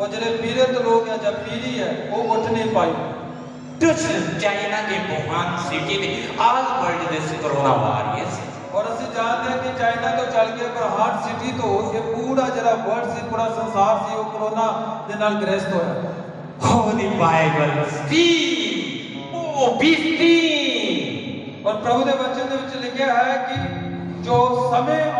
وہ جلے پیرے لوگ ہیں جب پیری ہے وہ اٹھ نہیں پائی تس چائنا کے بوہان سیٹی میں آل ورلڈ دس کرونا وائرس اور اسی جانتے ہیں کہ چائنا تو چل گیا پر ہارٹ سیٹی تو یہ پورا جرا ورڈ سے پورا سنسار سے وہ کرونا دنال گریسٹ ہویا ہولی بائیبل سٹیم بی بیسٹیم اور پرہو دے بچے دے بچے لکھیا ہے کہ جو سمیں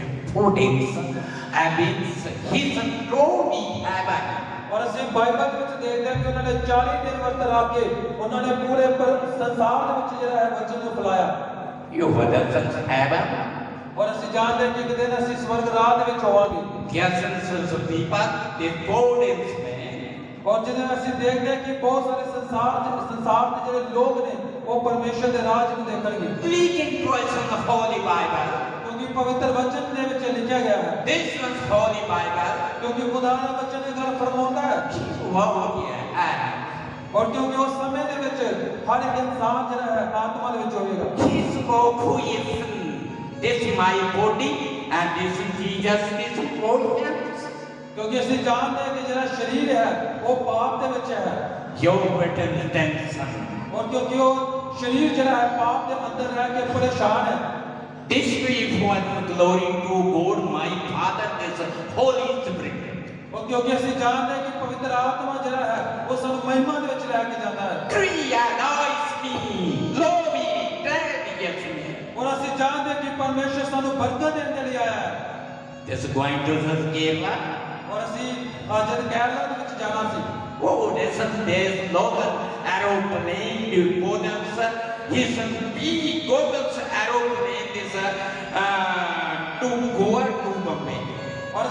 his heaven. اور اور اور اسی اسی اسی اسی بائبل بائبل وچ وچ وچ دیکھدے دیکھدے ہیں ہیں کہ کہ کہ انہوں انہوں نے نے نے 40 دن دن ورت کے پورے پر سنسار سنسار سنسار دے دے دے دے دے دے دے جڑا ہے وچن نو نو یو سنس سنس ہیون جان سورگ ہوواں گے گے کیا دیپا میں جدوں بہت سارے جڑے لوگ وہ پرمیشر راج دیکھن ہولی کیونکہ پوتر وچن this was holy Bible کیونکہ خدا نے بچے نے گھر فرمونا ہے وہ ہو گیا ہے اور کیونکہ اس سمیں دے بچے ہر ایک انسان جنہ ہے آتما دے بچے ہوئے گا this book who is this is my body and this is Jesus this body کیونکہ اسی جان دے کہ جنہ شریر ہے وہ پاپ دے بچے ہے you better than son اور کیونکہ وہ شریر جنہ ہے پاپ دے اندر رہ کے پریشان ہے This will for glory to God my Father this Holy Spirit. ਉਹ ਕਿਉਂਕਿ ਅਸੀਂ ਜਾਣਦੇ ਕਿ ਪਵਿੱਤਰ ਆਤਮਾ ਜਿਹੜਾ ਹੈ ਉਹ ਸਾਨੂੰ ਮਹਿਮਾ ਦੇ ਵਿੱਚ ਲੈ ਕੇ ਜਾਂਦਾ ਹੈ ਕ੍ਰਿਆ ਨਾਈਸ ਮੀ ਲੋਵੀ ਟ੍ਰੈਡੀਅਸ ਮੀ ਔਰ ਅਸੀਂ ਜਾਣਦੇ ਕਿ ਪਰਮੇਸ਼ਰ ਸਾਨੂੰ ਬਰਕਤ ਦੇਣ ਦੇ ਲਈ ਆਇਆ ਹੈ ਦਿਸ ਗੋਇੰਗ ਟੂ ਸਸ ਕੇਰਲਾ ਔਰ ਅਸੀਂ ਜਦ ਕੇਰਲਾ ਦੇ ਵਿੱਚ ਜਾਣਾ ਸੀ ਉਹ ਦੇਸਨ ਦੇਸ ਲੋਕ ਐਰੋਪਲੇਨ ਯੂ ਕੋਨਸ ਹਿਸ ਬੀ ਗੋਗਲਸ ਐਰੋਪਲੇਨ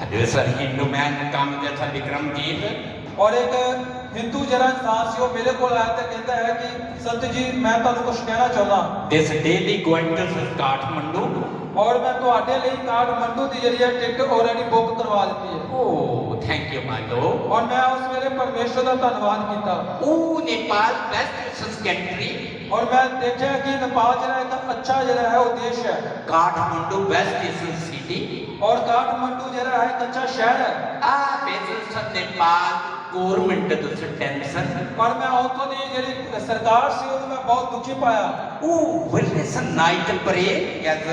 ہیڈوسر ہندو میں نے کام کیا تھا بکرم جیت اور ایک ہندو جرہ انسان سے وہ میرے کو لائے تھے کہتا ہے کہ سنت جی میں تو کچھ کہنا چاہنا دیس ڈیلی گوئنگ تو سر کارٹ منڈو اور میں تو آٹے لئی کارٹ منڈو دی جاری ہے ٹکٹ اور ایڈی بوک کروا لیتی ہے اوہ تھینک یو مائی لو اور میں اس میرے پرمیشو دا تنوان کی تا اوہ نیپال بیسٹ سسکنٹری اور میں دیکھا کہ نیپال جرہ ایک ਇੱਕ ਅੱਛਾ ਜਿਹੜਾ ਹੈ ਉਦੇਸ਼ ਹੈ काठमांडू वेस्ट एशियन सिटी ਔਰ ਕਾਠਮੰਡੂ ਜਿਹੜਾ ਹੈ ਇੱਕ ਅੱਛਾ ਸ਼ਹਿਰ ਹੈ ಆ ಬೇಸನ್ಸನ್ನೇ ಪಾಲ್ ಗೋರ್ಮೆಂಟ್ ದಸ ಟೆನ್ಷನ್ ਪਰ ਮੈਂ ਉੱਥੋਂ ਦੀ ਜਿਹੜੀ ਸਰਕਾਰ ਸੀ ਉਹਨੂੰ ਮੈਂ ਬਹੁਤ ਦੁਖੀ ਪਾਇਆ ಊ ವೆಲ್ನೆಸನ್ ನೈಟ್ ಪರೇ ಯಾಸ್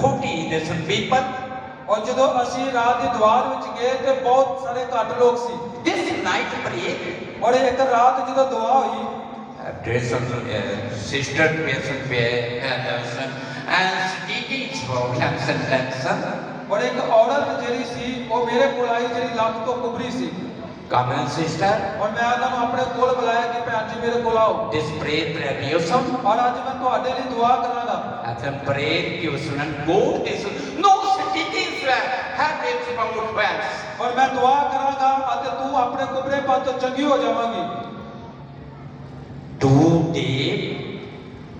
ಫೋರ್ಟಿ ದೇಶನ್ ಪೀಪಲ್ ਔਰ ਜਦੋਂ ਅਸੀਂ ਰਾਤ ਦੀ ਦੁਆਰ ਵਿੱਚ ਗਏ ਤੇ ਬਹੁਤ ਸਾਰੇ ਘੱਟ ਲੋਕ ਸੀ ದಿಸ್ ನೈಟ್ ಪರೇ ਔਰ ਇੱਕ ਰਾਤ ਜਦੋਂ ਦੁਆ ਹੋਈ addressing uh, sister present uh, parents and speaking programs and things. اور ایک عورت جیری سی وہ میرے کولائی جیری لاکھ تو کبری سی کامل سیسٹر اور میں آدم اپنے کول بلایا کہ پہ آجی میرے کولاو جس پریت پر ایمی اسم اور آجی میں تو آدھے لی دعا کرا گا ایسا پریت کی اسم ان گوٹ اس نو سٹیٹیز ہے ہر پیٹس پر موٹ پیٹس اور میں دعا کرا گا آدھے تو اپنے کبرے پر تو چنگی ہو جاوانگی deep,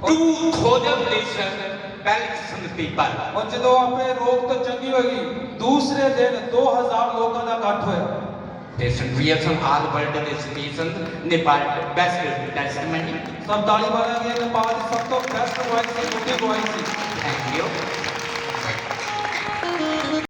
two thousand nation ਪੈਲਸਨ ਪੀਪਲ ਔਰ ਜਦੋਂ ਆਪੇ ਰੋਗ ਤੋਂ ਚੰਗੀ ਹੋ ਗਈ ਦੂਸਰੇ ਦਿਨ 2000 ਲੋਕਾਂ ਦਾ ਇਕੱਠ ਹੋਇਆ Patient reaction all world is patient Nepal best testimony. ਸਭ ਤਾਲੀਬਾਨਾਂ ਨੇ ਨੇਪਾਲ ਦੀ ਸਭ ਤੋਂ ਬੈਸਟ ਵਾਇਸ ਸੀ ਗੁੱਡੀ ਵਾਇਸ ਸੀ Thank you.